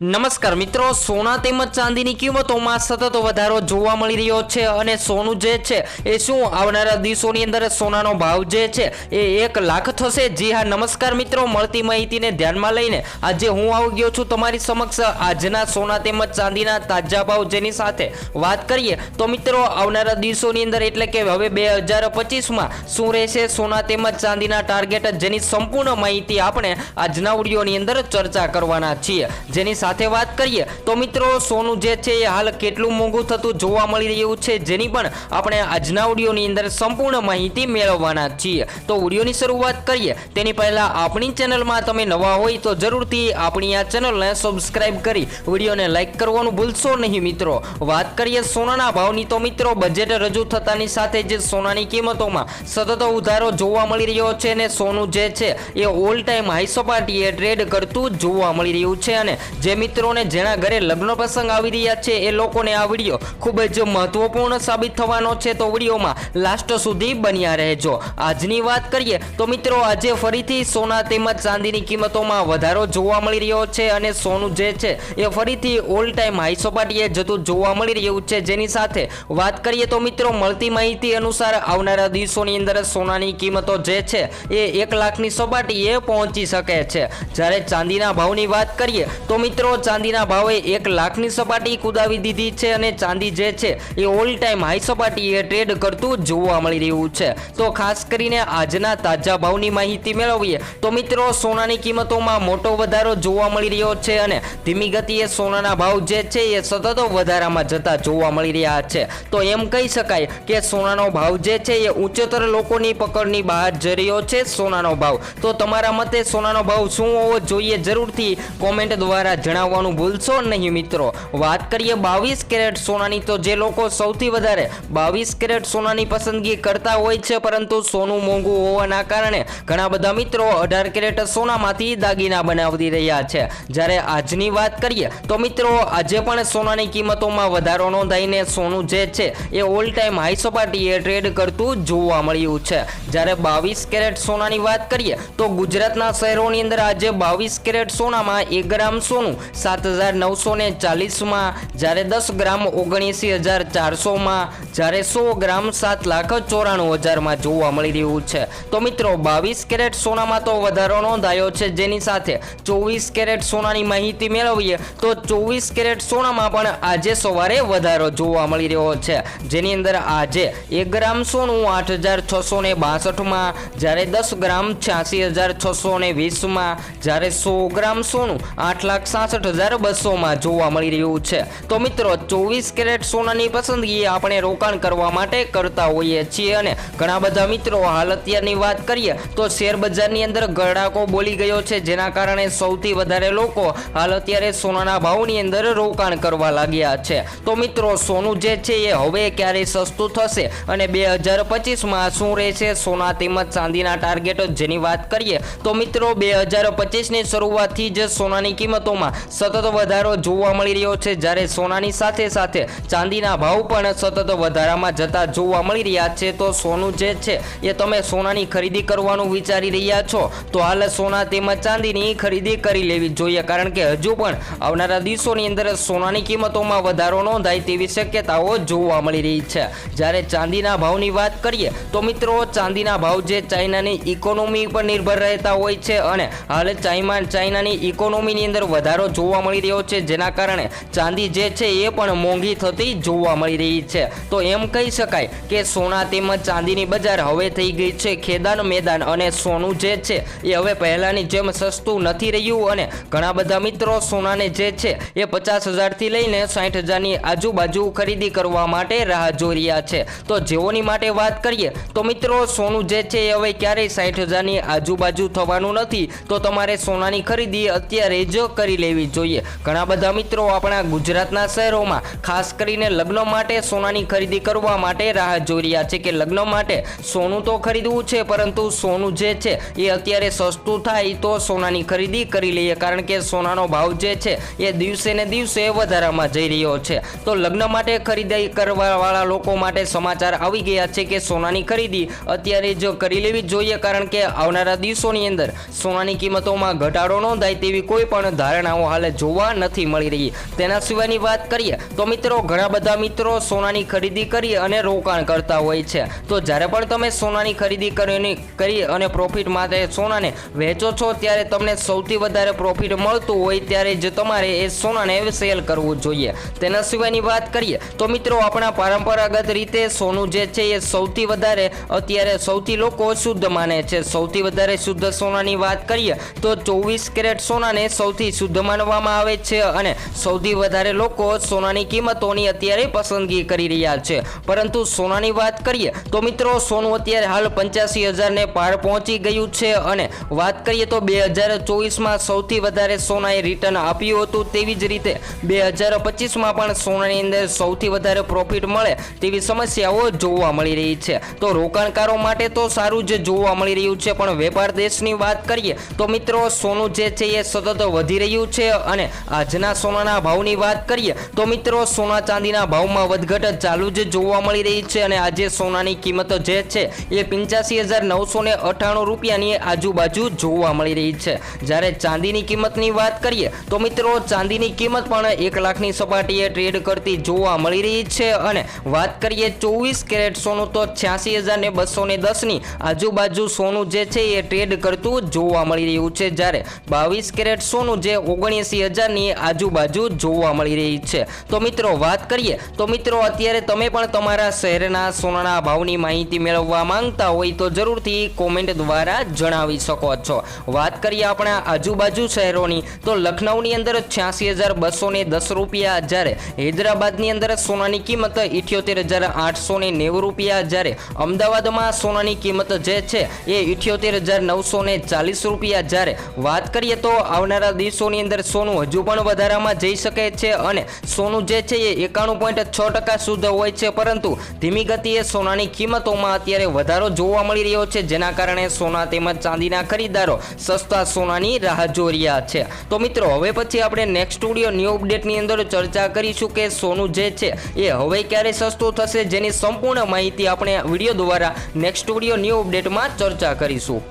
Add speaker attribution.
Speaker 1: નમસ્કાર મિત્રો, સોના તેમજ ચાંદીની કિંમતોમાં સતત વધારો જોવા મળી રહ્યો છે અને સોનું જે છે એ શું? આવનારા દિવસોની અંદર સોનાનો ભાવ જે છે એ એક લાખ થશે. જી હા, નમસ્કાર મિત્રો, મળતી માહિતીને ધ્યાનમાં લઈને આજે હું આવી ગયો છું તમારી સમક્ષ. આજના સોના તેમજ ચાંદીના તાજા ભાવ જેની સાથે વાત કરીએ તો મિત્રો, આવનારા દિવસોની અંદર એટલે કે હવે બે હજાર પચીસમાં શું રહેશે સોના તેમજ ચાંદીના ટાર્ગેટ જેની સંપૂર્ણ માહિતી આપણે આજના વિડીયોની અંદર ચર્ચા કરવાના છીએ. જેની સાથે વાત કરીએ, તો મિત્રો, સોનું જે છે એ હાલ કેટલું મોંઘું થતું જોવા મળી રહ્યું છે, જેની પણ આપણે આજના ઓડિયોની અંદર સંપૂર્ણ માહિતી મેળવવાના છીએ. તો ઓડિયોની શરૂઆત કરીએ. તેની પહેલાં આપણી ચેનલમાં તમે નવા હોય તો જરૂરથી આપણી આ ચેનલને સબસ્ક્રાઇબ કરી વિડીયોને લાઇક કરવાનું ભૂલશો નહીં, મિત્રો. વાત કરીએ સોનાના ભાવની, તો મિત્રો બજેટ રજૂ થતાની સાથે જે સોનાની કિંમતોમાં સતત ઉધારો જોવા મળી રહ્યો છે અને સોનું જે છે એ ઓલ ટાઈમ હાઈ સપાટીએ ટ્રેડ કરતું જોવા મળી રહ્યું છે અને જે મિત્રોને જેના ઘરે લગ્ન પ્રસંગ આવી રહ્યા છે, એ લોકોને આ વીડિયો ખૂબ જ મહત્વપૂર્ણ સાબિત થવાનો છે. તો વિડીયોમાં લાસ્ટ સુધી બન્યા રહેજો. આજની વાત કરીએ તો મિત્રો, આજે ફરીથી સોના તેમજ ચાંદીની કિંમતોમાં વધારો જોવા મળી રહ્યો છે અને સોનું જે છે, એ ફરીથી ઓલ ટાઈમ હાઈ સપાટીએ જતું જોવા મળી રહ્યું છે. જેની સાથે વાત કરીએ તો મિત્રો, મળતી માહિતી અનુસાર આવનારા દિવસોની અંદર સોનાની કિંમતો જે છે, એ એક લાખની સપાટીએ પહોંચી શકે છે. જ્યારે ચાંદીના ભાવની વાત કરીએ તો મિત્રો ચાંદીના ભાવે એક લાખની સપાટી કુદાવી દીધી છે અને ચાંદી જે છે એ ઓલ ટાઈમ હાઈ સપાટીએ ટ્રેડ કરતું જોવા મળી રહ્યું છે. તો ખાસ કરીને આજના તાજા ભાવની માહિતી મેળવીએ તો મિત્રો, સોનાની કિંમતોમાં મોટો વધારો જોવા મળી રહ્યો છે અને ધીમી ગતિએ સોનાના ભાવ જે છે એ સતત વધારામાં જતા જોવા મળી રહ્યા છે. તો એમ કહી શકાય કે સોનાનો ભાવ જે છે એ ઉચ્ચતર લોકોની પકડની બહાર જઈ રહ્યો છે સોનાનો ભાવ. તો તમારા મતે સોનાનો ભાવ શું હોવો જોઈએ જરૂરથી કોમેન્ટ દ્વારા જણાવવાનું ભૂલશો નહીં મિત્રો. વાત કરીએ બાવીસ કેરેટ સોનાની, તો જે લોકો સૌથી વધારે બાવીસ કેરેટ સોનાની પસંદગી કરતા હોય છે, પરંતુ સોનું મોંઘું હોવાના કારણે ઘણા બધા મિત્રો અઢાર કેરેટ સોનામાંથી દાગીના બનાવી રહ્યા છે. જ્યારે આજની વાત કરીએ, તો મિત્રો આજે પણ સોનાની કિંમતોમાં વધારો નોંધાઈને સોનું જે છે, એ ઓલ ટાઈમ હાઈ સપાટીએ ટ્રેડ કરતું જોવા મળ્યું છે. જ્યારે બાવીસ કેરેટ સોનાની વાત કરીએ, તો ગુજરાતના શહેરોની અંદર આજે બાવીસ કેરેટ સોનામાં એક ગ્રામ સોનું સાત હજાર નવસો ને ચાલીસમાં, જ્યારે દસ ગ્રામ ઓગણએંસી હજાર ચારસોમાં, જ્યારે સો ગ્રામ સાત લાખ ચોરાણું હજારમાં જોવા મળી રહ્યું છે. તો મિત્રો, બાવીસ કેરેટ સોનામાં તો વધારો નોંધાયો છે. જેની સાથે ચોવીસ કેરેટ સોનાની માહિતી મેળવીએ, તો ચોવીસ કેરેટ સોનામાં પણ આજે સવારે વધારો જોવા મળી રહ્યો છે. જેની અંદર આજે એક ગ્રામ સોનું આઠ હજાર છસો ને બાસઠમાં, જ્યારે દસ ગ્રામ છ્યાસી હજાર છસો ને વીસમાં, જ્યારે સો ગ્રામ સોનું આઠ લાખ સાસઠ હજાર બસોમાં જોવા મળી રહ્યું છે. તો મિત્રો, ચોવીસ કેરેટ સોનાની પસંદગી આપણે રોકાણ કરવા માટે કરતા હોઈએ છીએ અને ઘણા બધા મિત્રો હાલ અત્યારની વાત કરીએ, તો શેર બજારની અંદર ગડાકો બોલી ગયો છે. જેના કારણે સૌથી વધારે લોકો હાલ અત્યારે સોનાના ભાવની અંદર રોકાણ કરવા લાગ્યા છે. તો મિત્રો, સોનું જે છે એ હવે ક્યારે સસ્તું થશે અને બે હજાર પચીસમાં શું રહેશે? સોના તેમજ ચાંદીના ટાર્ગેટ જેની વાત કરીએ, તો મિત્રો, બે હજાર પચીસની શરૂઆતથી જ સોનાની કિંમતોમાં સતત વધારો જોવા મળી રહ્યો છે. જ્યારે સોનાની સાથે સાથે ચાંદીના ભાવ પણ સતત વધારામાં જતા જોવા મળી રહ્યા છે. તો સોનું જે છે, એ તમે સોનાની ખરીદી કરવાનું વિચારી રહ્યા છો, તો હાલ સોના તેમજ ચાંદીની ખરીદી કરી લેવી જોઈએ. કારણ કે હજુ પણ આવનારા દિવસોની અંદર સોનાની કિંમતોમાં વધારો નોંધાય તેવી શક્યતાઓ જોવા મળી રહી છે. જ્યારે ચાંદીના ભાવની વાત કરીએ, તો મિત્રો ચાંદીના ભાવ જે ચાઇનાની ઇકોનોમી પર નિર્ભર રહેતા હોય છે અને હાલ ચાઇના ચાઇનાની ઇકોનોમીની અંદર વધારો જોવા મળી રહ્યો છે. જેના કારણે ચાંદી જે છે એ પણ મોંઘી થતી જોવા મળી રહી છે. તો એમ કહી શકાય કે સોના તેમજ ચાંદીની બજાર હવે થઈ ગઈ છે. ખેદાન મેદાન અને સોનું જે છે એ હવે પહેલાંની જેમ સસ્તું નથી રહ્યું અને ઘણા બધા મિત્રો સોનાને જે છે એ પચાસ હજારથી લઈને સાઠ હજારની આજુબાજુ ખરીદી કરવા માટે રાહ જોઈ રહ્યા છે. તો જેઓની માટે વાત કરીએ તો મિત્રો સોનું જે છે એ હવે ક્યારેય સાઠ હજારની આજુબાજુ થવાનું નથી. તો તમારે સોનાની ખરીદી અત્યારે જ કરી લેવી જોઈએ. ઘણા બધા મિત્રો આપણા ગુજરાતના શહેરોમાં, ખાસ કરીને લગ્ન માટે સોનાની ખરીદી કરવા માટે રાહ જોઈ રહ્યા છે કે લગ્ન માટે સોનું તો ખરીદવું છે, પરંતુ સોનું જે છે એ અત્યારે સસ્તું થાય તો સોનાની ખરીદી કરી લઈએ. કારણ કે સોનાનો ભાવ જે છે એ દિવસે ને દિવસે વધારામાં જઈ રહ્યો છે. તો લગ્ન માટે ખરીદી કરવાવાળા લોકો માટે સમાચાર આવી ગયા છે કે સોનાની ખરીદી અત્યારે જ કરી લેવી જોઈએ, કારણ કે આવનારા દિવસોની અંદર સોનાની કિંમતોમાં ઘટાડો નોંધાય તેવી કોઈ પણ ધારણાઓ હાલે જોવા નથી મળી રહી. તેના સિવાયની વાત કરીએ તો મિત્રો, ઘણા બધા મિત્રો સોનાની ખરીદી કરી અને રોકાણ કરતા હોય છે. તો જ્યારે પણ તમે સોનાની ખરીદી કરીને કરી અને પ્રોફિટ માટે સોનાને વેચો છો, ત્યારે તમને સૌથી વધારે પ્રોફિટ મળતું હોય ત્યારે જ તમારે એ સોનાને સેલ કરવું જોઈએ. તેના સિવાયની વાત કરીએ તો મિત્રો, આપણા પરંપરાગત રીતે સોનું જે છે એ સૌથી વધારે અત્યારે સૌથી લોકો શુદ્ધ માને છે. સૌથી વધારે શુદ્ધ સોનાની વાત કરીએ તો ચોવીસ કેરેટ સોનાને સૌથી શુદ્ધ માનવામાં આવે છે અને સૌથી વધારે લોકો સોનાની કિંમતોની અત્યારે પસંદગી કરી રહ્યા છે. પરંતુ સોનાની વાત કરીએ તો મિત્રો, સોનું અત્યારે હાલ પંચ્યાસી હજારને પાર પહોંચી ગયું છે અને વાત કરીએ તો બે હજાર ચોવીસમાં સૌથી વધારે સોનાએ રિટર્ન આપ્યું હતું તેવી જ રીતે બે હજાર પચીસમાં પણ સોનાની અંદર સૌથી વધારે પ્રોફિટ મળે તેવી સમસ્યાઓ જોવા મળી રહી છે. તો રોકાણકારો માટે તો સારું જ જોવા મળી રહ્યું છે, પણ વેપાર દેશની વાત કરીએ તો મિત્રો, સોનું જે છે એ સતત વધી રહ્યું છે અને આજના સોનાના ભાવની વાત કરીએ તો મિત્રો સોના ચાંદીના ભાવમાં વધઘટ ચાલુ જ જોવા મળી રહી છે અને આજે સોનાની કિંમત જે છે એ પંચ્યાસી હજાર નવસો ને અઠ્ઠાણું રૂપિયાની આજુબાજુ જોવા મળી રહી છે. જ્યારે ચાંદીની કિંમતની વાત કરીએ તો મિત્રો ચાંદીની કિંમત પણ એક લાખની સપાટીએ ટ્રેડ કરતી જોવા મળી રહી છે અને વાત કરીએ ચોવીસ કેરેટ સોનું તો છ્યાસી હજાર ને બસો ને દસની આજુબાજુ સોનું જે છે એ ટ્રેડ કરતું જોવા મળી રહ્યું છે. જ્યારે બાવીસ કેરેટ સોનું જે ઓગણએંસી હજારની આજુબાજુ જોવા મળી રહી છે. તો મિત્રો, વાત કરીએ. તો મિત્રો, અત્યારે તમે પણ તમારા શહેરના સોનાના ભાવની માહિતી મેળવવા માંગતા હોય તો જરૂરથી કોમેન્ટ દ્વારા જણાવી શકો છો. વાત કરીએ આપણા આજુબાજુ શહેરોની, તો લખનૌની અંદર છ્યાસી હજાર બસો ને દસ રૂપિયા જ્યારે હૈદરાબાદની અંદર સોનાની કિંમત ઇઠ્યોતેર હજાર આઠસો ને નેવું રૂપિયા જ્યારે અમદાવાદમાં સોનાની કિંમત જે છે એ ઇઠ્યોતેર હજાર નવસો ને ચાલીસ રૂપિયા જ્યારે વાત કરીએ તો આવનારા દિવસોની અંદર સોનું હજુ પણ વધારામાં જઈ શકે છે અને સોનું જે છે એ એકાણું પોઈન્ટ છ ટકા શુદ્ધ હોય છે, પરંતુ ધીમી ગતિએ સોનાની કિંમતોમાં અત્યારે વધારો જોવા મળી રહ્યો છે, જેના કારણે સોના તેમજ ચાંદીના ખરીદદારો સસ્તા સોનાની રાહ જોઈ રહ્યા છે. તો મિત્રો, હવે પછી આપણે નેક્સ્ટ સ્ટુડિયો ન્યૂ અપડેટની અંદર ચર્ચા કરીશું કે સોનું જે છે એ હવે ક્યારે સસ્તું થશે, જેની સંપૂર્ણ માહિતી આપણે વીડિયો દ્વારા નેક્સ્ટ સ્ટુડિયો ન્યૂ અપડેટમાં ચર્ચા કરીશું.